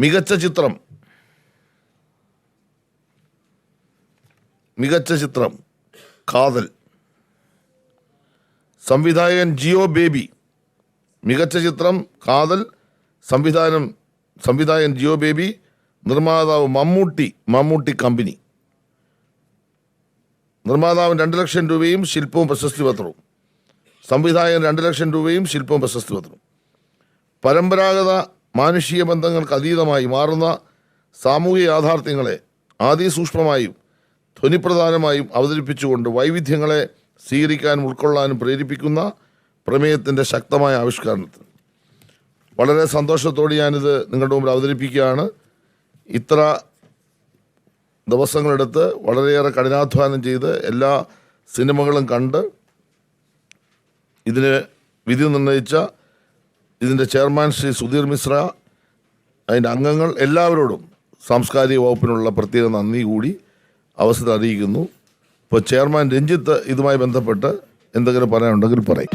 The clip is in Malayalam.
മികച്ച ചിത്രം. മികച്ച ചിത്രം. കാതൽ. സംവിധായകൻ ജിയോ ബേബി. മികച്ച ചിത്രം കാതൽ. സംവിധാനം സംവിധായകൻ ജിയോ ബേബി. നിർമ്മാതാവ് മമ്മൂട്ടി മമ്മൂട്ടി കമ്പനി. നിർമ്മാതാവ് രണ്ട് ലക്ഷം രൂപയും ശില്പവും പ്രശസ്തി പത്രവും. സംവിധായകൻ രണ്ട് ലക്ഷം രൂപയും ശില്പവും പ്രശസ്തി പത്രവും. പരമ്പരാഗത മാനുഷിക ബന്ധങ്ങൾക്ക് അതീതമായി മാറുന്ന സാമൂഹിക യാഥാർത്ഥ്യങ്ങളെ ആദിസൂക്ഷ്മമായും ധ്വനിപ്രധാനമായും അവതരിപ്പിച്ചുകൊണ്ട് വൈവിധ്യങ്ങളെ സ്വീകരിക്കാനും ഉൾക്കൊള്ളാനും പ്രേരിപ്പിക്കുന്ന പ്രമേയത്തിന്റെ ശക്തമായ ആവിഷ്കരണത്തിന്. വളരെ സന്തോഷത്തോടെ ഞാനിത് നിങ്ങളുടെ മുമ്പിൽ അവതരിപ്പിക്കുകയാണ്. ഇത്ര ദിവസങ്ങളെടുത്ത് വളരെയേറെ കഠിനാധ്വാനം ചെയ്ത് എല്ലാ സിനിമകളും കണ്ട് ഇതിന് വിധി നിർണയിച്ച ഇതിന്റെ ചെയർമാൻ ശ്രീ സുധീർ മിശ്ര അതിന്റെ അംഗങ്ങൾ എല്ലാവരോടും സാംസ്കാരിക വകുപ്പിനുള്ള പ്രത്യേക നന്ദി കൂടി അവസരം അറിയിക്കുന്നു. ഇപ്പോൾ ചെയർമാൻ രഞ്ജിത്ത് ഇതുമായി ബന്ധപ്പെട്ട് എന്തെങ്കിലും പറയാനുണ്ടെങ്കിൽ പറയും.